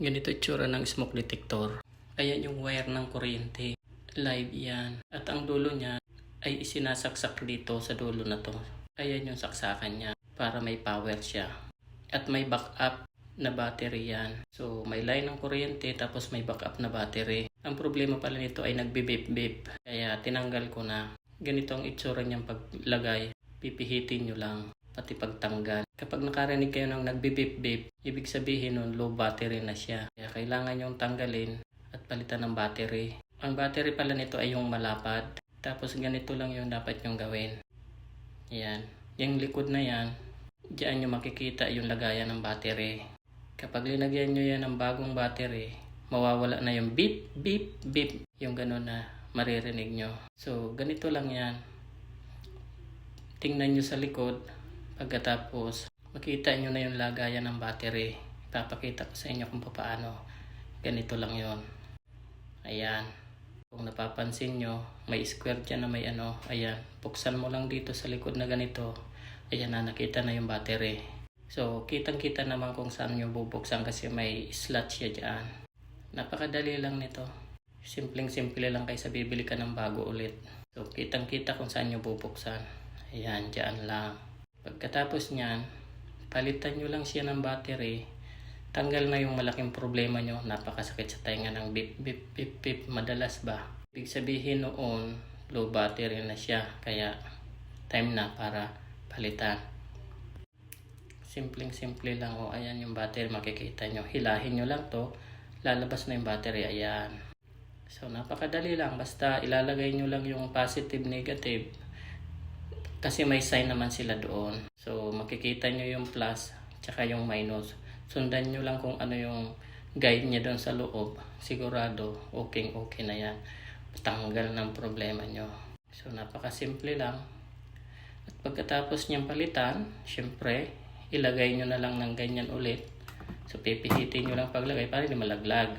Ganito itsura ng smoke detector. Ayan yung wire ng kuryente. Live yan. At ang dulo niya ay isinasaksak dito sa dulo na to. Ayan yung saksakan niya para may power siya. At may backup na battery yan. So may line ng kuryente tapos may backup na battery. Ang problema pala nito ay nagbibip-bip. Kaya tinanggal ko na. Ganito ang itsura niyang paglagay. Pipihitin nyo lang pati pagtanggal. Kapag nakarinig kayo ng nagbibip-bip, ibig sabihin nun low battery na siya. Kaya kailangan yung tanggalin at palitan ng battery. Ang battery pala nito ay yung malapad. Tapos ganito lang yung dapat yung gawin. Yan. Yung likod na yan, diyan nyo makikita yung lagayan ng battery. Kapag linagyan nyo yan ng bagong battery, mawawala na yung beep, beep, beep. Yung gano'n na maririnig nyo. So, ganito lang yan. Tingnan nyo sa likod. Pagkatapos, makita nyo na yung lagayan ng battery. Ipapakita ko sa inyo kung paano. Ganito lang yon. Ayan. Kung napapansin nyo, may square dyan na may ano. Ayan. Buksan mo lang dito sa likod na ganito. Ayan na, nakita na yung battery. So, kitang-kita naman kung saan nyo bubuksan kasi may slot siya dyan. Napakadali lang nito. Simpleng-simple lang kaysa bibili ka ng bago ulit. So, kitang-kita kung saan nyo bubuksan. Ayan, dyan lang. Pagkatapos niyan, palitan nyo lang siya ng battery. Tanggal na yung malaking problema nyo. Napakasakit sa tainga ng bip, bip, bip, bip. Madalas ba? Ibig sabihin noon, low battery na siya. Kaya, time na para palitan. Simpleng-simple lang. O, ayan yung battery. Makikita nyo. Hilahin nyo lang to. Lalabas na yung battery. Ayan. So, napakadali lang. Basta ilalagay nyo lang yung positive, negative. Kasi may sign naman sila doon. So, makikita nyo yung plus tsaka yung minus. Sundan nyo lang kung ano yung guide niya doon sa loob. Sigurado, okay, okay na yan. Tanggal ng problema nyo. So, napakasimple lang. At pagkatapos niyang palitan, syempre, ilagay nyo na lang ng ganyan ulit. So, pipihitin nyo lang paglagay para hindi malaglag.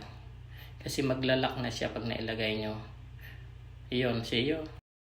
Kasi maglalak na siya pag nailagay nyo. Iyon, see you.